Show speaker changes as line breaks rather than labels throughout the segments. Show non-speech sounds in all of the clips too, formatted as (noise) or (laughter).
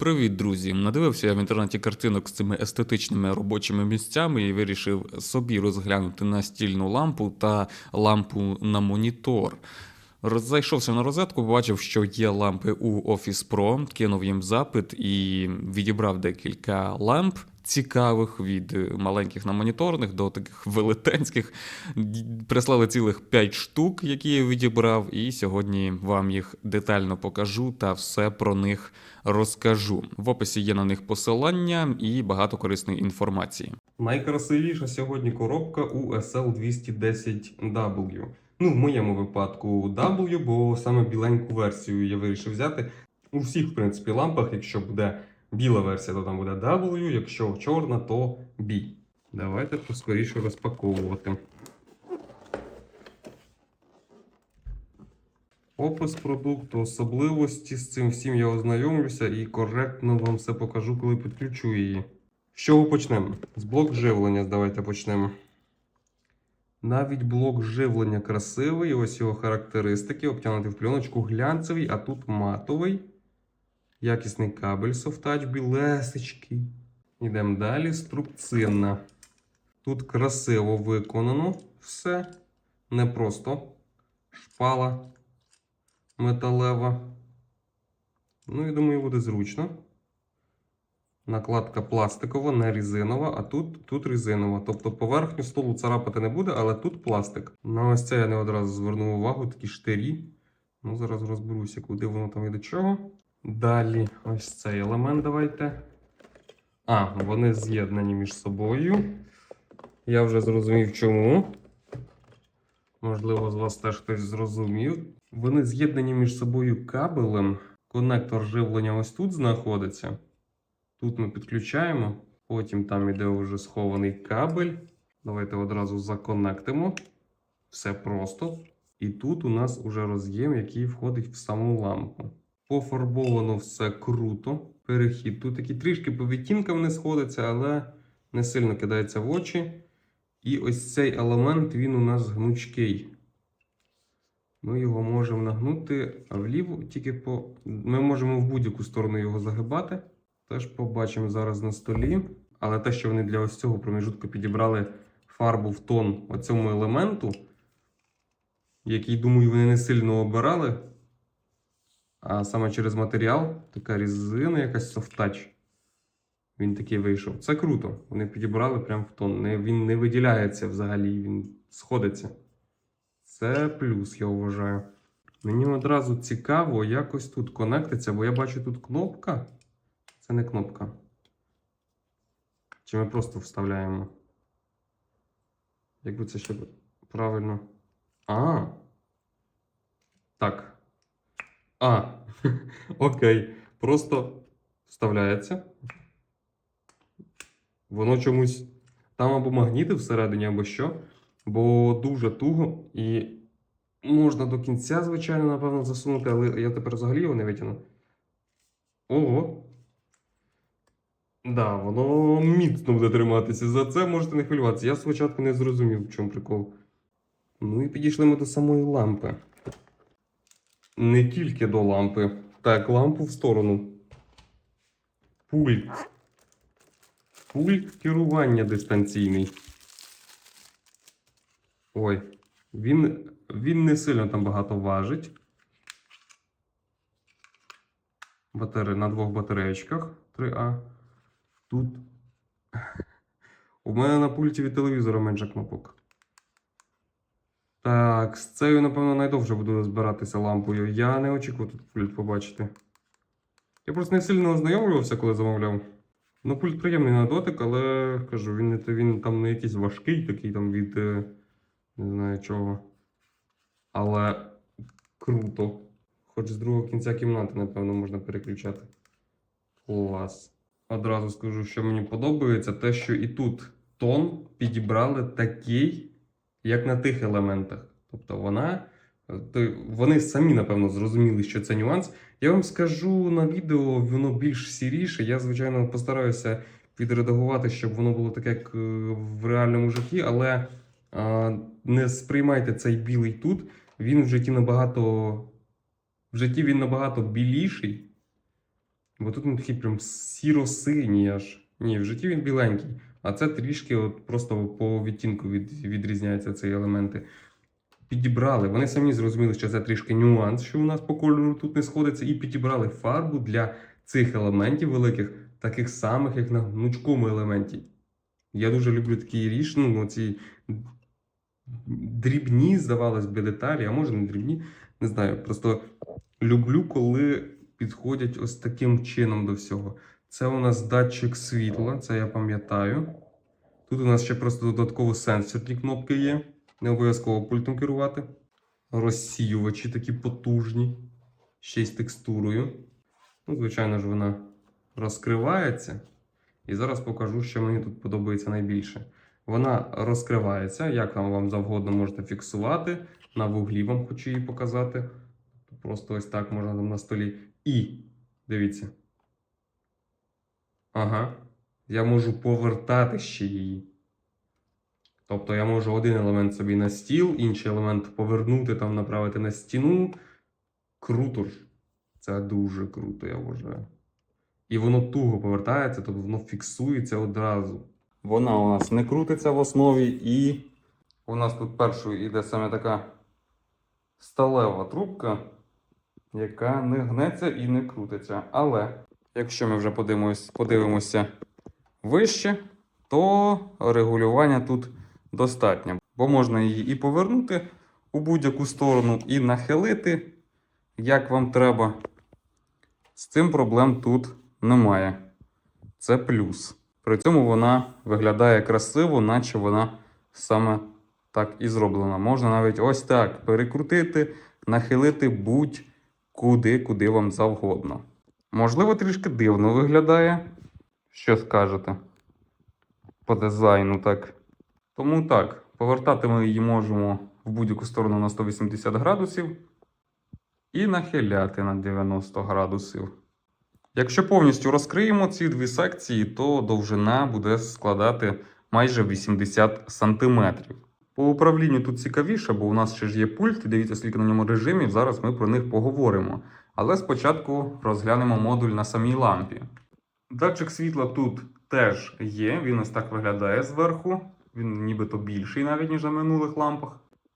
Привіт, друзі! Надивився я в інтернеті картинок з цими естетичними робочими місцями і вирішив собі розглянути настільну лампу та лампу на монітор. Зайшовся на розетку, побачив, що є лампи у Office Pro, кинув їм запит і відібрав декілька ламп. Цікавих від маленьких на моніторних до таких (laughs) велетенських. Прислали цілих 5 штук, які я відібрав, і сьогодні вам їх детально покажу та все про них розкажу. В описі є на них посилання і багато корисної інформації.
Найкрасивіша сьогодні коробка у SL210W. Ну, в моєму випадку W, бо саме біленьку версію я вирішив взяти. У всіх, в принципі, лампах, якщо буде біла версія, то там буде W, якщо чорна, то B. Давайте поскоріше розпаковувати. Опис продукту, особливості з цим всім я ознайомлюся і коректно вам все покажу, коли підключу її. З чого почнемо? З блок живлення давайте почнемо. Навіть блок живлення красивий, ось його характеристики, обтягнутий в пленочку глянцевий, а тут матовий. Якісний кабель софтач, білесечкий. Йдемо далі. Струбцинна. Тут красиво виконано все. Не просто шпала металева. Ну, я думаю, буде зручно. Накладка пластикова, не резинова, а тут, тут резинова. Тобто поверхню столу царапати не буде, але тут пластик. На ось це я не одразу звернув увагу, такі штирі. Ну, зараз розберуся, куди воно там і до чого. Далі, ось цей елемент давайте. А, вони з'єднані між собою. Я вже зрозумів, чому. Можливо, з вас теж хтось зрозумів. Вони з'єднані між собою кабелем. Конектор живлення ось тут знаходиться. Тут ми підключаємо, потім там іде вже схований кабель. Давайте одразу законектимо. Все просто. І тут у нас уже роз'єм, який входить в саму лампу. Пофарбовано все круто. Перехід. Тут такі трішки по відтінкам не сходиться, але не сильно кидається в очі. І ось цей елемент він у нас гнучкий. Ми його можемо нагнути вліво, тільки по. Ми можемо в будь-яку сторону його загибати. Теж побачимо зараз на столі. Але те, що вони для ось цього проміжутку підібрали фарбу в тон оцьому елементу, який, думаю, вони не сильно обирали. А саме через матеріал, така різина, якась софтач. Він такий вийшов. Це круто. Вони підібрали прямо в тон. Не, він не виділяється взагалі, він сходиться. Це плюс, я вважаю. Мені одразу цікаво, якось тут конектиться, бо я бачу тут кнопка. Це не кнопка. Чи ми просто вставляємо? Як би це ще правильно. А. Так. А. (laughs) Окей. Просто вставляється. Воно чомусь. Там або магніти всередині, або що. Бо дуже туго і можна до кінця, звичайно, напевно, засунути, але я тепер взагалі його не витягну. Ого. Да, воно міцно буде триматися. За це можете не хвилюватися. Я спочатку не зрозумів, в чому прикол. Ну і підійшли ми до самої лампи. Не тільки до лампи. Так, лампу в сторону. Пульт. Пульт керування дистанційний. Ой, він, він не сильно там багато важить. Батаре... На двох батареєчках 3А. Тут. У мене на пульті від телевізора менше кнопок. Так, з цією, напевно, найдовше буду збиратися лампою. Я не очікував тут пульт побачити. Я просто не сильно ознайомлювався, коли замовляв. Ну, пульт приємний на дотик, але кажу, він, він там не якийсь важкий, такий там від е, не знаю чого. Але круто. Хоч з другого кінця кімнати, напевно, можна переключати. Клас. Одразу скажу, що мені подобається, те, що і тут тон підібрали такий, як на тих елементах. Тобто вона. Вони самі, напевно, зрозуміли, що це нюанс. Я вам скажу на відео, воно більш сіріше. Я, звичайно, постараюся підредагувати, щоб воно було таке, як е, в реальному житті, але а, не сприймайте цей білий тут. Він в житті набагато. В житті він набагато біліший.
Бо тут він такий прям сіро-синій аж. Ні, в житті він біленький. А це трішки от просто по відтінку від, відрізняються ці елементи. Підібрали. Вони самі зрозуміли, що це трішки нюанс, що у нас по кольору тут не сходиться, і підібрали фарбу для цих елементів великих, таких самих, як на гнучкому елементі. Я дуже люблю такі річ, ну, ці дрібні, здавалось би, деталі, а може не дрібні, не знаю. Просто люблю, коли підходять ось таким чином до всього. Це у нас датчик світла, це я пам'ятаю. Тут у нас ще просто додатково сенсорні кнопки є. Не обов'язково пультом керувати. Розсіювачі такі потужні, ще й з текстурою. Ну, звичайно ж, вона розкривається. І зараз покажу, що мені тут подобається найбільше. Вона розкривається, як там вам завгодно можете фіксувати. На вуглі вам хочу її показати. Просто ось так можна там на столі. І дивіться. Ага. Я можу повертати ще її. Тобто я можу один елемент собі на стіл, інший елемент повернути, там направити на стіну. Круто ж. Це дуже круто, я вважаю. І воно туго повертається, тобто воно фіксується одразу. Вона у нас не крутиться в основі, і у нас тут першою йде саме така сталева трубка, яка не гнеться і не крутиться. Але якщо ми вже подивимось, подивимося вище, то регулювання тут достатньо. Бо можна її і повернути у будь-яку сторону, і нахилити, як вам треба. З цим проблем тут немає. Це плюс. При цьому вона виглядає красиво, наче вона саме так і зроблена. Можна навіть ось так перекрутити, нахилити будь-куди, куди вам завгодно. Можливо, трішки дивно виглядає. Що скажете? По дизайну так. Тому так, повертати ми її можемо в будь-яку сторону на 180 градусів і нахиляти на 90 градусів. Якщо повністю розкриємо ці дві секції, то довжина буде складати майже 80 см. По управлінню тут цікавіше, бо у нас ще ж є пульт, дивіться, скільки на ньому режимів, зараз ми про них поговоримо. Але спочатку розглянемо модуль на самій лампі. Датчик світла тут теж є, він ось так виглядає зверху. Він нібито більший навіть, ніж на минулих лампах.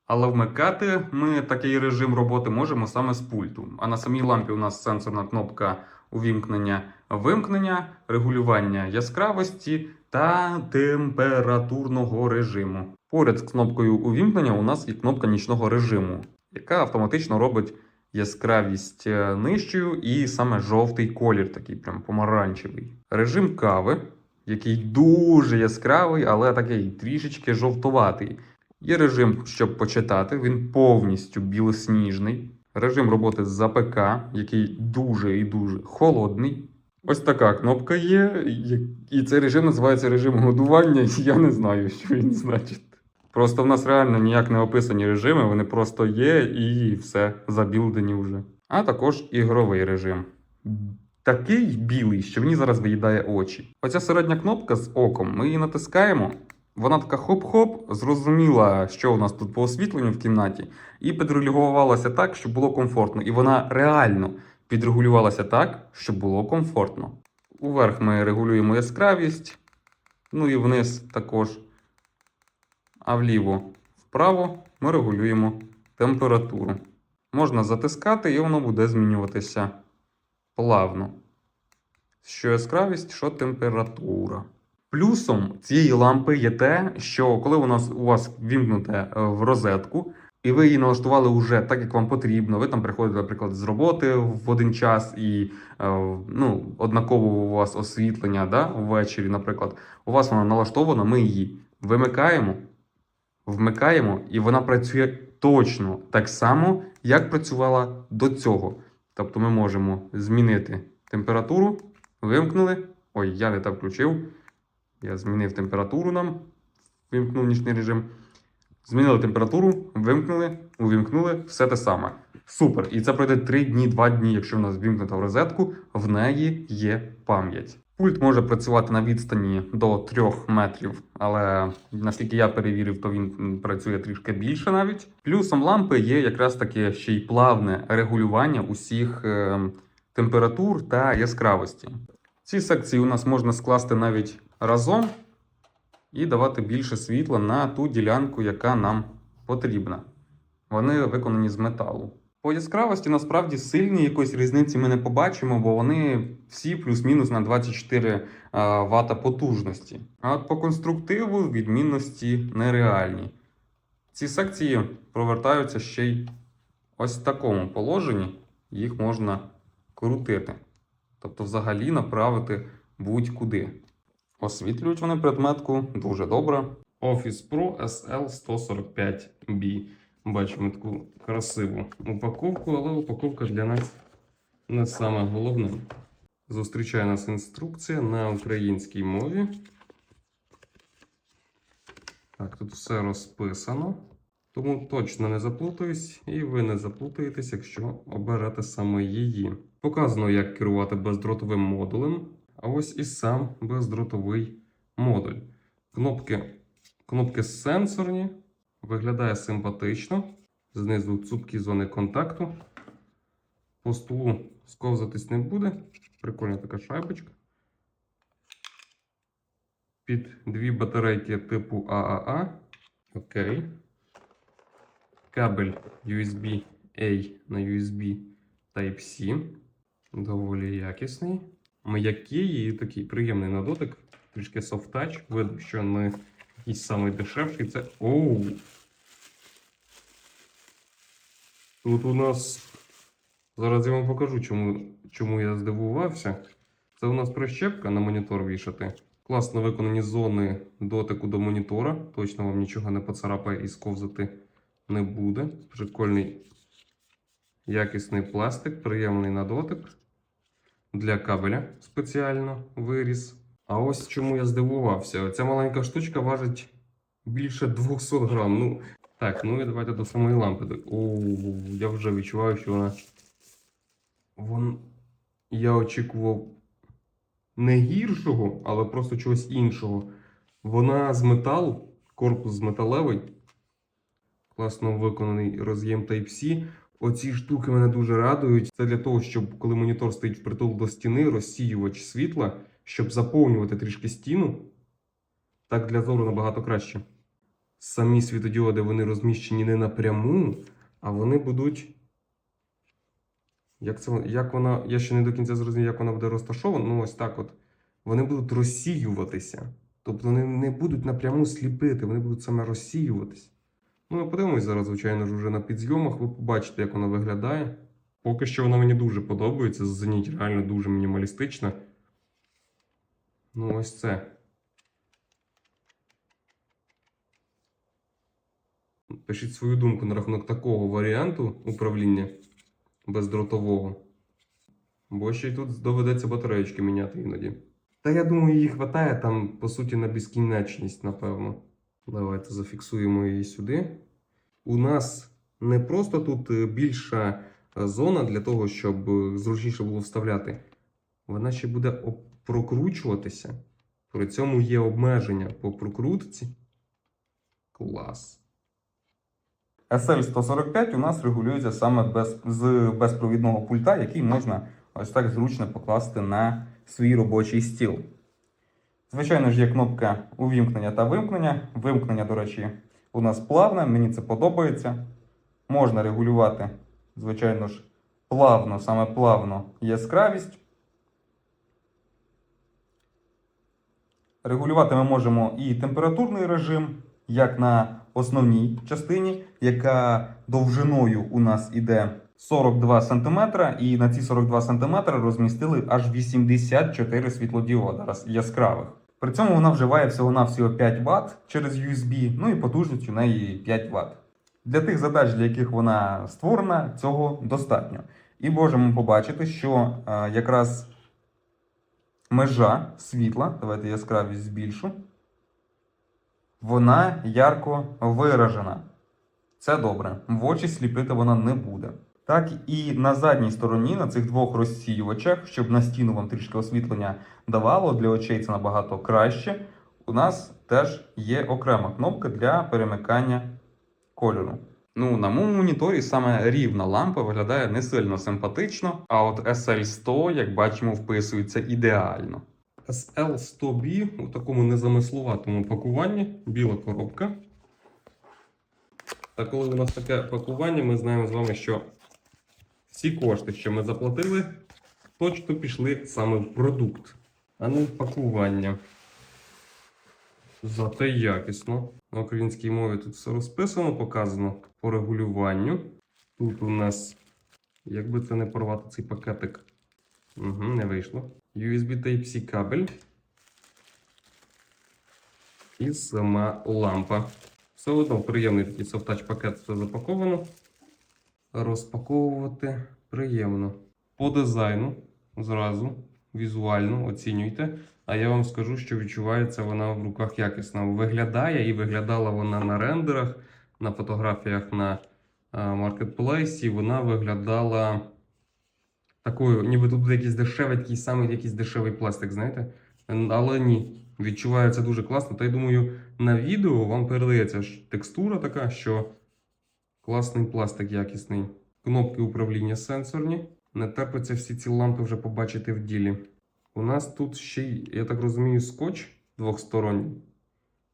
Але вмикати ми такий режим роботи можемо саме з пульту. А на самій лампі у нас сенсорна кнопка увімкнення вимкнення, регулювання яскравості та температурного режиму. Поряд з кнопкою увімкнення у нас є кнопка нічного режиму, яка автоматично робить яскравість е, нижчою і саме жовтий колір, такий прям помаранчевий. Режим кави, який дуже яскравий, але такий трішечки жовтуватий. Є режим, щоб почитати, він повністю білосніжний. Режим роботи з АПК, який дуже і дуже холодний. Ось така кнопка є, і цей режим називається режим годування. (laughs) Я не знаю, що він значить. Просто в нас реально ніяк не описані режими, вони просто є і все забілдені вже. А також ігровий режим. Такий білий, що мені зараз виїдає очі. Оця середня кнопка з оком, ми її натискаємо. Вона така хоп-хоп, зрозуміла, що у нас тут по освітленню в кімнаті, і підрегулювалася так, щоб було комфортно. І вона реально підрегулювалася так, щоб було комфортно. Уверх ми регулюємо яскравість, ну і вниз також. А вліво вправо ми регулюємо температуру. Можна затискати, і воно буде змінюватися плавно. Що яскравість, що температура. Плюсом цієї лампи є те, що коли вона у вас вімкнуте е, в розетку, і ви її налаштували вже так, як вам потрібно. Ви там приходите, наприклад, з роботи в один час, і е, ну, однаково у вас освітлення да, ввечері, наприклад, у вас вона налаштована, ми її вимикаємо, вмикаємо, і вона працює точно так само, як працювала до цього. Тобто ми можемо змінити температуру, вимкнули. Ой, я не так включив. Я змінив температуру нам, вимкнув нічний режим. Змінили температуру, вимкнули, увімкнули, все те саме. Супер. І це пройде 3 дні, 2 дні, якщо в нас вімкнута в розетку, в неї є пам'ять. Пульт може працювати на відстані до 3 метрів, але наскільки я перевірив, то він працює трішки більше навіть. Плюсом лампи є якраз таке ще й плавне регулювання усіх е,
температур та яскравості. Ці секції у нас можна скласти навіть разом і давати більше світла на ту ділянку, яка нам потрібна. Вони виконані з металу. По яскравості насправді сильні якоїсь різниці ми не побачимо, бо вони всі плюс-мінус на 24 Вт потужності. А от по конструктиву відмінності нереальні. Ці секції провертаються ще й ось в такому положенні, їх можна крутити. Тобто, взагалі направити будь-куди. Освітлюють вони предметку дуже добре. Office Pro SL145B. Бачимо таку красиву упаковку, але упаковка для нас не саме головне. Зустрічає нас інструкція на українській мові. Так, тут все розписано. Тому точно не заплутаюсь, і ви не заплутаєтесь, якщо оберете саме її. Показано, як керувати бездротовим модулем, а ось і сам бездротовий модуль. Кнопки, кнопки сенсорні, виглядає симпатично. Знизу цупкі зони контакту. По столу сковзатись не буде. Прикольна така шайбочка. Під дві батарейки типу ААА. Окей. Кабель USB-A на USB Type-C. Доволі якісний. М'який і такий приємний на дотик. Трішки soft touch. Видно, що не якийсь самий дешевший. Це. Оу! Тут у нас. Зараз я вам покажу, чому, чому я здивувався. Це у нас прищепка на монітор вішати. Класно виконані зони дотику до монітора. Точно вам нічого не поцарапає і сковзати не буде. Прикольний якісний пластик, приємний на дотик. Для кабеля спеціально виріс. А ось чому я здивувався. Ця маленька штучка важить більше 200 грам. Ну, так, ну і давайте до самої лампи. О, я вже відчуваю, що вона. Вон... Я очікував не гіршого, але просто чогось іншого. Вона з металу, корпус з металевий. Класно виконаний роз'єм Type-C. Оці штуки мене дуже радують. Це для того, щоб коли монітор стоїть впритул до стіни, розсіювач світла, щоб заповнювати трішки стіну. Так для зору набагато краще. Самі світодіоди вони розміщені не напряму, а вони будуть. Як це як вона. Я ще не до кінця зрозумів, як вона буде розташована. Ну, ось так от. Вони будуть розсіюватися. Тобто вони не будуть напряму сліпити, вони будуть саме розсіюватися. Ну, ми подивимось зараз, звичайно ж, вже на підзйомах. Ви побачите, як вона виглядає. Поки що вона мені дуже подобається. Зеніть реально дуже мінімалістична. Ну, ось це. Пишіть свою думку на рахунок такого варіанту управління бездротового. Бо ще й тут доведеться батареєчки міняти іноді. Та я думаю, її хватає там, по суті, на безкінечність, напевно. Давайте зафіксуємо її сюди. У нас не просто тут е, більша е, зона для того, щоб е, зручніше було вставляти. Вона ще буде прокручуватися. При цьому є обмеження по прокрутці. Клас.
SL145 у нас регулюється саме без, з безпровідного пульта, який можна ось так зручно покласти на свій робочий стіл. Звичайно ж, є кнопка увімкнення та вимкнення. Вимкнення, до речі, у нас плавне, мені це подобається. Можна регулювати, звичайно ж, плавно, саме плавно яскравість. Регулювати ми можемо і температурний режим, як на основній частині, яка довжиною у нас іде 42 см, і на ці 42 см розмістили аж 84 світлодіода яскравих. При цьому вона вживає всього-навсього 5 Вт через USB, ну і потужність у неї 5 Вт. Для тих задач, для яких вона створена, цього достатньо. І можемо побачити, що е, якраз межа світла, давайте яскравість збільшу, вона ярко виражена. Це добре. В очі сліпити вона не буде. Так і на задній стороні, на цих двох розсіювачах, щоб на стіну вам трішки освітлення давало, для очей це набагато краще. У нас теж є окрема кнопка для перемикання кольору. Ну, на моєму моніторі саме рівна лампа виглядає не сильно симпатично, а от SL100, як бачимо, вписується ідеально.
SL100B у такому незамислуватому пакуванні, біла коробка. Та коли у нас таке пакування, ми знаємо з вами, що всі кошти, що ми заплатили, точно пішли саме в продукт, а не в пакування. Зате якісно. На українській мові тут все розписано, показано по регулюванню. Тут у нас, як би це не порвати цей пакетик, угу, не вийшло. USB Type-C кабель. І сама лампа. Все одно приємний такий софтач пакет все запаковано. Розпаковувати приємно. По дизайну зразу візуально оцінюйте. А я вам скажу, що відчувається вона в руках якісно. Виглядає і виглядала вона на рендерах, на фотографіях на маркетплейсі. Вона виглядала такою, ніби тут буде якийсь дешевий, такий самий якийсь дешевий пластик, знаєте? Але ні, відчувається дуже класно. Та й думаю, на відео вам передається текстура така, що класний пластик якісний. Кнопки управління сенсорні. Не терпиться всі ці лампи вже побачити в ділі. У нас тут ще я так розумію, скотч двохсторонній.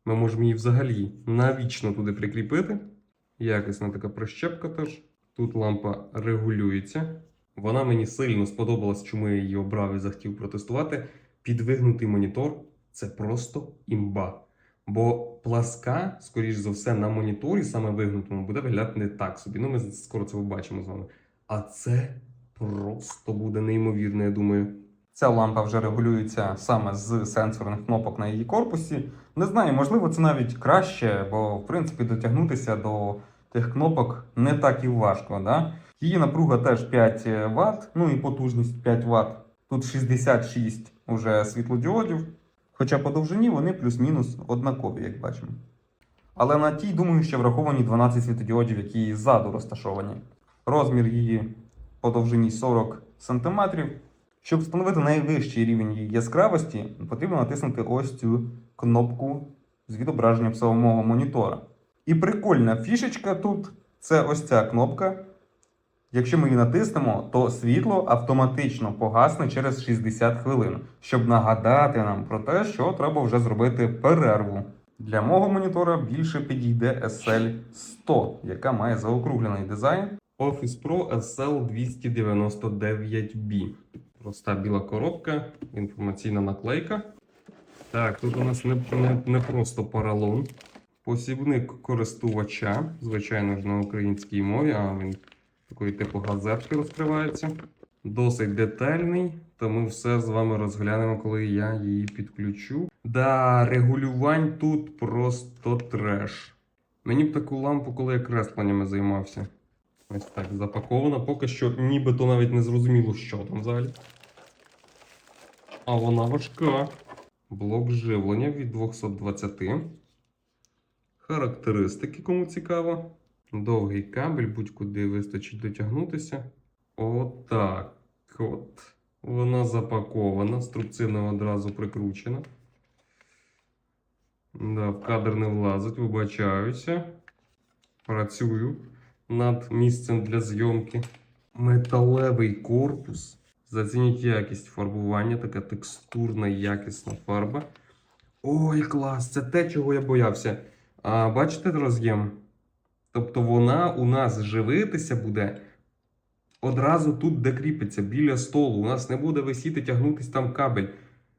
Ми можемо її взагалі навічно туди прикріпити. Якісна така прищепка теж. Тут лампа регулюється. Вона мені сильно сподобалась, чому я її обрав і захотів протестувати. Підвигнутий монітор це просто імба. Бо пласка, скоріш за все, на моніторі, саме вигнутому, буде виглядати не так собі. Ну, ми скоро це побачимо з вами. А це просто буде неймовірно, я думаю.
Ця лампа вже регулюється саме з сенсорних кнопок на її корпусі. Не знаю, можливо, це навіть краще, бо в принципі дотягнутися до тих кнопок не так і важко. Да? Її напруга теж 5 Вт, ну і потужність 5 Вт. Тут 66 уже світлодіодів, хоча по довжині вони плюс-мінус однакові, як бачимо. Але на тій, думаю, що враховані 12 світлодіодів, які ззаду розташовані. Розмір її по довжині 40 см. Щоб встановити найвищий рівень її яскравості, потрібно натиснути ось цю кнопку з відображенням самого монітора. І прикольна фішечка тут це ось ця кнопка. Якщо ми її натиснемо, то світло автоматично погасне через 60 хвилин, щоб нагадати нам про те, що треба вже зробити перерву. Для мого монітора більше підійде SL100, яка має заокруглений дизайн.
Office Pro SL299B. Проста біла коробка, інформаційна наклейка. Так, тут у нас не, не, не просто поролон. Посібник користувача, звичайно ж, на українській мові, а він такої типу газетки розкривається. Досить детальний, тому все з вами розглянемо, коли я її підключу. Да, регулювань тут просто треш. Мені б таку лампу, коли я кресленнями займався. Ось так запакована. Поки що нібито навіть не зрозуміло, що там взагалі. А вона важка. Блок живлення від 220. Характеристики, кому цікаво. Довгий кабель, будь-куди вистачить дотягнутися. Отак. От. Вона запакована, струбцина одразу прикручена. Да, в кадр не влазить, вибачаюся. Працюю над місцем для зйомки. Металевий корпус. Зацініть якість фарбування, така текстурна, якісна фарба. Ой, клас! Це те, чого я боявся. А бачите роз'єм? Тобто вона у нас живитися буде одразу тут, де кріпиться, біля столу. У нас не буде висіти, тягнутись там кабель.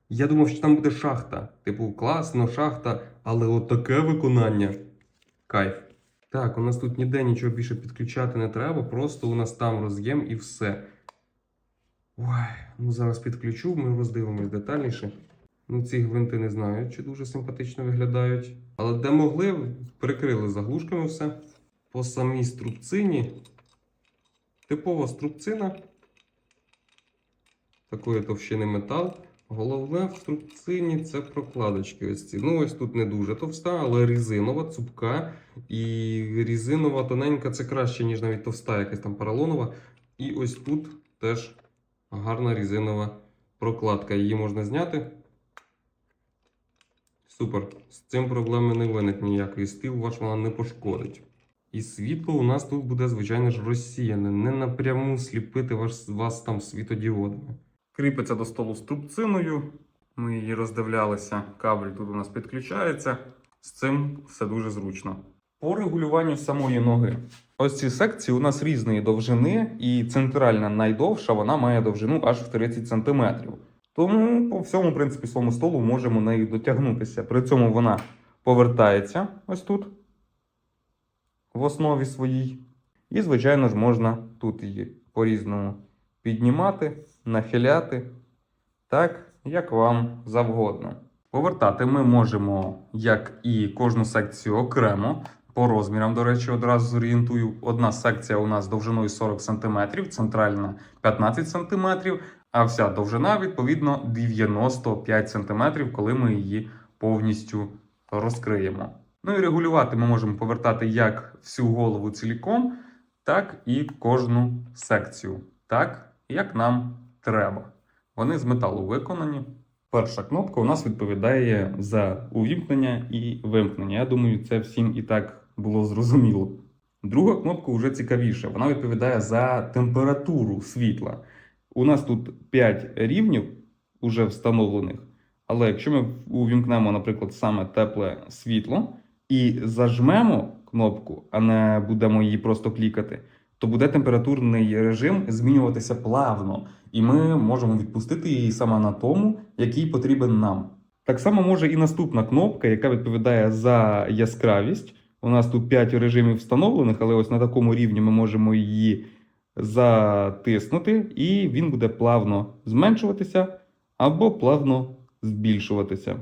Я думав, що там буде шахта. Типу, класно, шахта, але от таке виконання. Кайф. Так, у нас тут ніде нічого більше підключати не треба, просто у нас там роз'єм і все. Ой, ну зараз підключу, ми роздивимось детальніше. Ну, ці гвинти не знаю, чи дуже симпатично виглядають. Але де могли, прикрили заглушками все. По самій струбцині. Типова струбцина. Такої товщини метал. Головне в струбцині це прокладочки. Ось ці. Ну, ось тут не дуже товста, але резинова, цупка. І резинова тоненька це краще, ніж навіть товста, якась там поролонова. І ось тут теж гарна резинова прокладка. Її можна зняти. Супер. З цим проблеми не виникне ніякої. Стіл ваш вона не пошкодить. І світло у нас тут буде, звичайно ж, розсіяне, не напряму сліпити вас, вас там світодіодами.
Кріпиться до столу струбциною. Ми її роздивлялися. Кабель тут у нас підключається. З цим все дуже зручно. По регулюванню самої ноги. Ось ці секції у нас різної довжини, і центральна найдовша вона має довжину аж в 30 см. Тому по всьому, принципі, своєму столу можемо нею дотягнутися. При цьому вона повертається ось тут, в основі своїй. І, звичайно ж, можна тут її по-різному піднімати, нахиляти, так, як вам завгодно. Повертати ми можемо, як і кожну секцію окремо. По розмірам, до речі, одразу зорієнтую. Одна секція у нас довжиною 40 см, центральна 15 см, а вся довжина, відповідно, 95 см, коли ми її повністю розкриємо. Ну і регулювати ми можемо повертати як всю голову ціліком, так і кожну секцію, так як нам треба. Вони з металу виконані. Перша кнопка у нас відповідає за увімкнення і вимкнення. Я думаю, це всім і так було зрозуміло. Друга кнопка вже цікавіша. Вона відповідає за температуру світла. У нас тут 5 рівнів уже встановлених. Але якщо ми увімкнемо, наприклад, саме тепле світло і зажмемо кнопку, а не будемо її просто клікати, то буде температурний режим змінюватися плавно, і ми можемо відпустити її саме на тому, який потрібен нам. Так само може і наступна кнопка, яка відповідає за яскравість. У нас тут 5 режимів встановлених, але ось на такому рівні ми можемо її затиснути, і він буде плавно зменшуватися або плавно збільшуватися.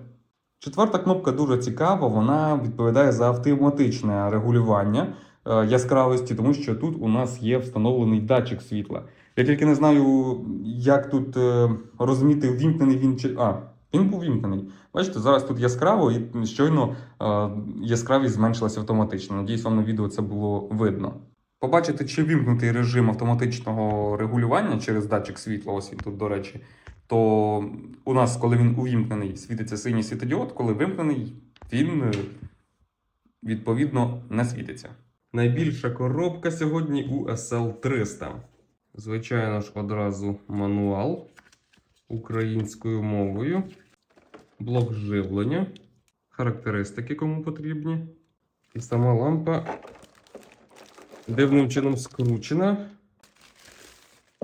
Четверта кнопка дуже цікава, вона відповідає за автоматичне регулювання е, яскравості, тому що тут у нас є встановлений датчик світла. Я тільки не знаю, як тут е, розуміти, ввімкнений він чи. А, він був вімкнений. Бачите, зараз тут яскраво, і щойно е, яскравість зменшилася автоматично. Надіюсь, вам на відео це було видно. Побачити, чи вімкнутий режим автоматичного регулювання через датчик світла, ось він тут, до речі, то у нас, коли він увімкнений, світиться синій світодіод, коли вимкнений, він е, відповідно не світиться.
Найбільша коробка сьогодні у SL300. Звичайно ж, одразу мануал українською мовою, блок живлення, характеристики, кому потрібні. І сама лампа дивним чином скручена.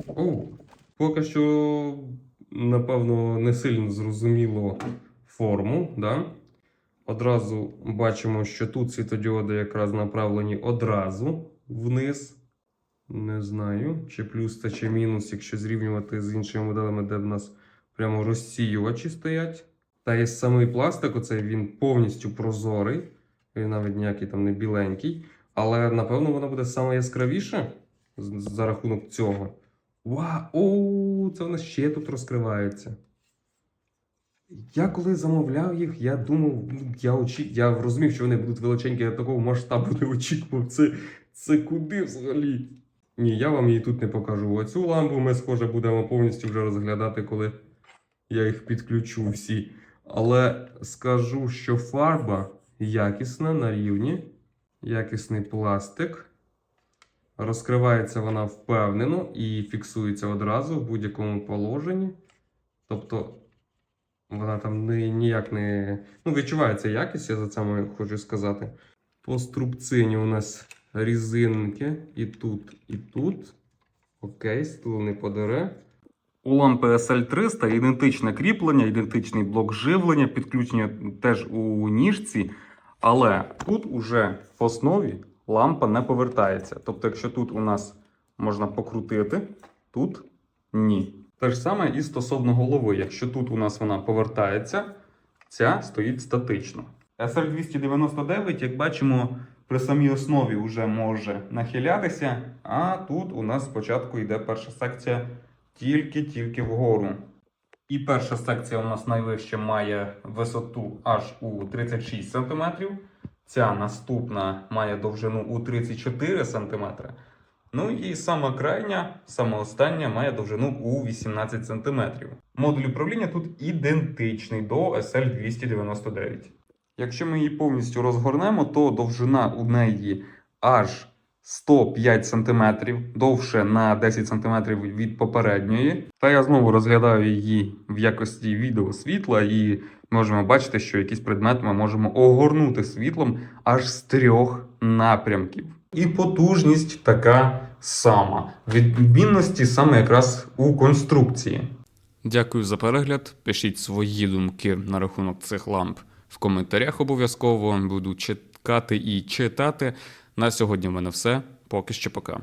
Оу, поки що, напевно, не сильно зрозуміло форму. Да? Одразу бачимо, що тут світодіоди якраз направлені одразу вниз. Не знаю, чи плюс це, чи мінус, якщо зрівнювати з іншими моделями, де в нас прямо розсіювачі стоять. Та і самий пластик, оцей він повністю прозорий, він навіть ніякий там не біленький. Але напевно воно буде саме яскравіше за рахунок цього. Вау! Це в нас ще тут розкривається. Я коли замовляв їх, я думав, я очі... я розумів, що вони будуть величенькі, я такого масштабу не очікував. Це, це куди взагалі? Ні, я вам її тут не покажу. Оцю лампу ми, схоже, будемо повністю вже розглядати, коли я їх підключу всі. Але скажу, що фарба якісна на рівні, якісний пластик. Розкривається вона впевнено і фіксується одразу в будь-якому положенні. Тобто вона там ніяк не. Ну, відчувається якість, я за це хочу сказати. По струбцині у нас різинки і тут, і тут. Окей, стул не подере.
У лампи SL300 ідентичне кріплення, ідентичний блок живлення, підключення теж у ніжці. Але тут уже в основі лампа не повертається. Тобто, якщо тут у нас можна покрутити, тут ні. Те ж саме і стосовно голови. Якщо тут у нас вона повертається, ця стоїть статично. SL299, як бачимо, при самій основі вже може нахилятися, а тут у нас спочатку йде перша секція тільки-тільки вгору. І перша секція у нас найвища має висоту аж у 36 см. Ця наступна має довжину у 34 см. Ну і сама крайня, сама остання має довжину у 18 см. Модуль управління тут ідентичний до SL299. Якщо ми її повністю розгорнемо, то довжина у неї аж 105 см, довше на 10 см від попередньої. Та я знову розглядаю її в якості відеосвітла, і можемо бачити, що якийсь предмет ми можемо огорнути світлом аж з трьох напрямків. І потужність така сама. Відмінності саме якраз у конструкції.
Дякую за перегляд. Пишіть свої думки на рахунок цих ламп в коментарях обов'язково. Буду чекати і читати. На сьогодні в мене все. Поки що пока.